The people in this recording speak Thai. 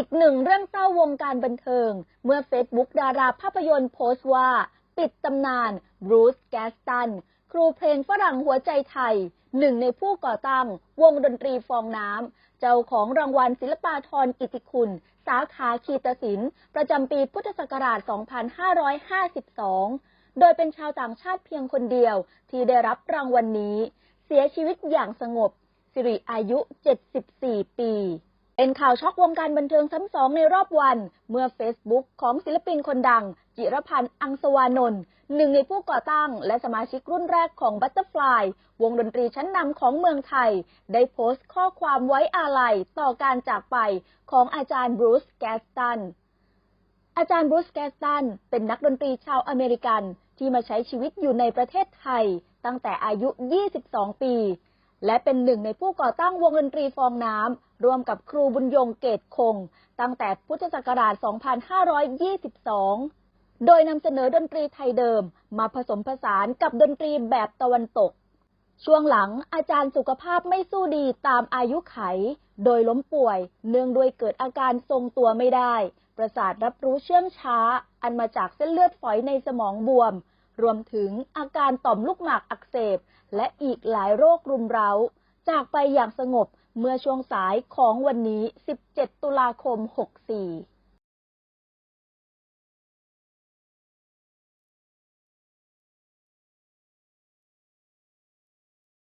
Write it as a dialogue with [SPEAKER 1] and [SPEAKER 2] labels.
[SPEAKER 1] อีกหนึ่งเรื่องเศร้าวงการบันเทิง เมื่อเฟซบุ๊กดาราภาพยนตร์โพสต์ว่า ปิดตำนานบรูซแกสตัน ครูเพลงฝรั่งหัวใจไทย หนึ่งในผู้ก่อตั้ง วงดนตรีฟองน้ำ เจ้าของรางวัลศิลปาธรกิติคุณ สาขาคีตศิลป์ ประจำปีพุทธศักราช 2552 โดยเป็นชาวต่างชาติเพียงคนเดียว ที่ได้รับรางวัลนนี้ เสียชีวิตอย่างสงบ สิริอายุ 74 ปี เป็นข่าวช็อกวงการบันเทิงซ้ำสองในรอบวัน เมื่อ Facebook ของศิลปินคนดัง จิรพันธ์อังสวานนท์หนึ่งในผู้ก่อตั้ง และสมาชิกรุ่นแรกของ Butterfly วงดนตรีชั้นนำของเมืองไทย ได้โพสต์ข้อความไว้อาลัยต่อการจากไปของอาจารย์บรูซแกสตัน อาจารย์บรูซแกสตัน เป็นนักดนตรีชาวอเมริกันที่มาใช้ชีวิตอยู่ในประเทศไทย ตั้งแต่อายุ 22 ปี และเป็นหนึ่งในผู้ก่อตั้งวงดนตรีฟองน้ำร่วมกับครูบุญยงเกตคง ตั้งแต่พุทธศักราช 2522 โดยนำเสนอดนตรีไทยเดิม มาผสมผสานกับดนตรีแบบตะวันตก ช่วงหลังอาจารย์สุขภาพไม่สู้ดีตามอายุไข โดยล้มป่วย เนื่องด้วยเกิดอาการทรงตัวไม่ได้ ประสาทรับรู้เชื่องช้า อันมาจากเส้นเลือดฝอยในสมองบวม รวมถึงอาการต่อมลูกหมากอักเสบ และอีกหลายโรครุมเร้า จากไปอย่างสงบเมื่อช่วงสายของวันนี้ 17 ตุลาคม 64